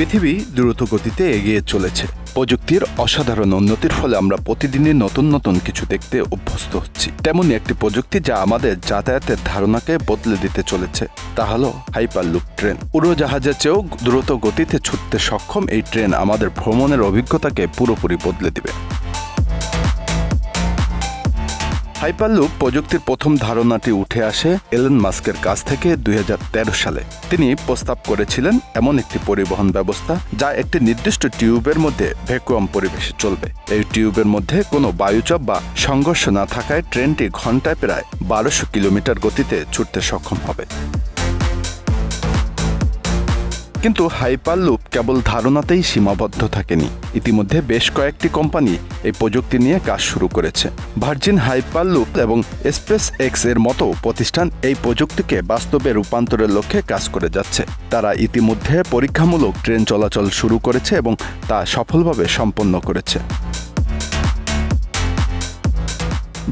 পৃথিবী দ্রুত গতিতে এগিয়ে চলেছে। প্রযুক্তির অসাধারণ উন্নতির ফলে আমরা প্রতিদিনই নতুন নতুন কিছু দেখতে অভ্যস্ত হচ্ছি। তেমনই একটি প্রযুক্তি যা আমাদের যাতায়াতের ধারণাকে বদলে দিতে চলেছে, তা হল হাইপারলুপ ট্রেন। উড়োজাহাজের চেয়েও দ্রুত গতিতে ছুটতে সক্ষম এই ট্রেন আমাদের ভ্রমণের অভিজ্ঞতাকে পুরোপুরি বদলে দিবে। হাইপারলুপ প্রযুক্তির প্রথম ধারণাটি উঠে আসে এলন মাস্কের কাছ থেকে দুই হাজার তেরো সালে। তিনি প্রস্তাব করেছিলেন এমন একটি পরিবহন ব্যবস্থা যা একটি নির্দিষ্ট টিউবের মধ্যে ভ্যাকুয়াম পরিবেশে চলবে। এই টিউবের মধ্যে কোনো বায়ুচাপ বা সংঘর্ষ না থাকায় ট্রেনটি ঘন্টায় প্রায় বারোশো কিলোমিটার গতিতে ছুটতে সক্ষম হবে। কিন্তু হাইপারলুপ কেবল ধারণাতেই সীমাবদ্ধ থাকেনি। ইতিমধ্যে বেশ কয়েকটি কোম্পানি এই প্রযুক্তি নিয়ে কাজ শুরু করেছে। ভার্জিন হাইপারলুপ এবং স্পেস এক্সের মতো প্রতিষ্ঠান এই প্রযুক্তিকে বাস্তবে রূপান্তরের লক্ষ্যে কাজ করে যাচ্ছে। তারা ইতিমধ্যে পরীক্ষামূলক ট্রেন চলাচল শুরু করেছে এবং তা সফলভাবে সম্পন্ন করেছে।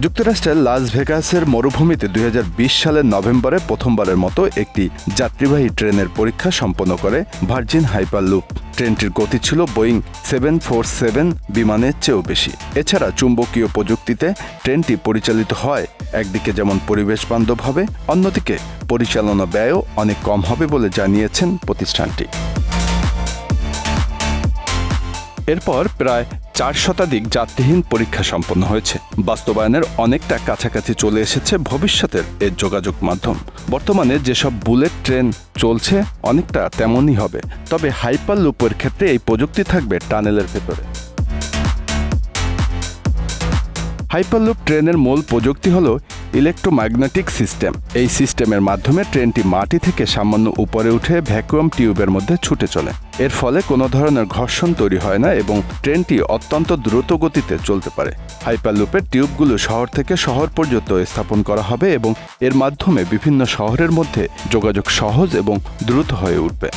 যুক্তরাষ্ট্রের লাস ভেগাসের মরুভূমিতে দুই হাজার বিশ সালের নভেম্বরে প্রথমবারের মতো একটি যাত্রীবাহী ট্রেনের পরীক্ষা সম্পন্ন করে ভার্জিন হাইপারলুপ। ট্রেনটির গতি ছিল বোয়িং সেভেন ফোর সেভেন বিমানের চেয়েও বেশি। এছাড়া চুম্বকীয় প্রযুক্তিতে ট্রেনটি পরিচালিত হয়। একদিকে যেমন পরিবেশ বান্ধব হবে, অন্যদিকে পরিচালনা ব্যয়ও অনেক কম হবে বলে জানিয়েছেন প্রতিষ্ঠানটি। এরপর প্রায় চার শতাধিক যাত্রীহীন পরীক্ষা সম্পন্ন হয়েছে। বাস্তবায়নের অনেকটা কাছাকাছি চলে এসেছে ভবিষ্যতের এর যোগাযোগ মাধ্যম। বর্তমানে যেসব বুলেট ট্রেন চলছে, অনেকটা তেমনই হবে। তবে হাইপার লুপের ক্ষেত্রে এই প্রযুক্তি থাকবে টানেলের ভেতরে। হাইপারলুপ ট্রেনের মূল প্রযুক্তি হল ইলেকট্রোম্যাগনেটিক সিস্টেম। এই সিস্টেমের মাধ্যমে ট্রেনটি মাটি থেকে সামান্য উপরে উঠে ভ্যাকুয়াম টিউবের মধ্যে ছুটে চলে। এর ফলে কোনো ধরনের ঘর্ষণ তৈরি হয় না এবং ট্রেনটি অত্যন্ত দ্রুত গতিতে চলতে পারে। হাইপারলুপের টিউবগুলো শহর থেকে শহর পর্যন্ত স্থাপন করা হবে এবং এর মাধ্যমে বিভিন্ন শহরের মধ্যে যোগাযোগ সহজ এবং দ্রুত হয়ে উঠবে।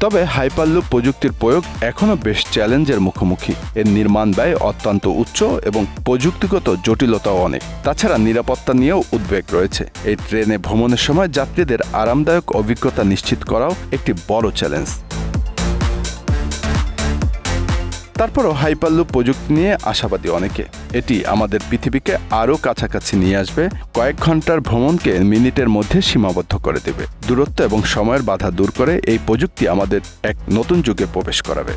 তবে হাইপারলুপ প্রযুক্তির প্রয়োগ এখনও বেশ চ্যালেঞ্জের মুখোমুখি। এর নির্মাণ ব্যয় অত্যন্ত উচ্চ এবং প্রযুক্তিগত জটিলতাও অনেক। তাছাড়া নিরাপত্তা নিয়েও উদ্বেগ রয়েছে। এই ট্রেনে ভ্রমণের সময় যাত্রীদের আরামদায়ক অভিজ্ঞতা নিশ্চিত করাও একটি বড় চ্যালেঞ্জ। তারপরও হাইপারলুপ প্রযুক্তি নিয়ে আশাবাদী অনেকে। এটি আমাদের পৃথিবীকে আরও কাছাকাছি নিয়ে আসবে, কয়েক ঘণ্টার ভ্রমণকে মিনিটের মধ্যে সীমাবদ্ধ করে দেবে। দূরত্ব এবং সময়ের বাধা দূর করে এই প্রযুক্তি আমাদের এক নতুন যুগে প্রবেশ করাবে।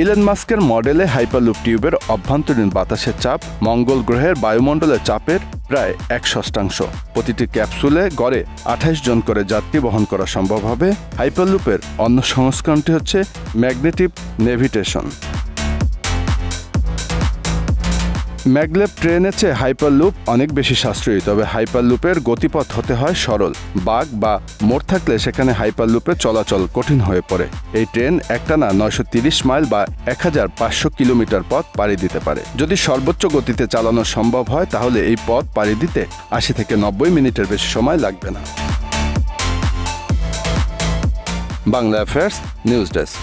ইলন মাস্কের মডেলে হাইপারলুপ টিউবের অভ্যন্তরীণ বাতাসের চাপ মঙ্গল গ্রহের বায়ুমণ্ডলের চাপের প্রায় এক ষষ্ঠাংশ। প্রতিটি ক্যাপসুলে গড়ে আঠাইশ জন করে যাত্রী বহন করা সম্ভব হবে। হাইপারলুপের অন্য সংস্করণটি হচ্ছে ম্যাগনেটিভ নেভিটেশন। ম্যাগলেভ ট্রেনের চেয়ে হাইপারলুপ অনেক বেশি সাশ্রয়ী, তবে হাইপারলুপের গতিপথ হতে হয় সরল। বাঘ বা মোড় থাকলে সেখানে হাইপারলুপে চলাচল কঠিন হয়ে পড়ে। এই ট্রেন একটানা নয়শো মাইল বা এক হাজার পাঁচশো কিলোমিটার পথ পাড়ি দিতে পারে। যদি সর্বোচ্চ গতিতে চালানো সম্ভব হয়, তাহলে এই পথ পাড়ি দিতে আশি থেকে নব্বই মিনিটের বেশি সময় লাগবে না। Bangla affairs, news desk.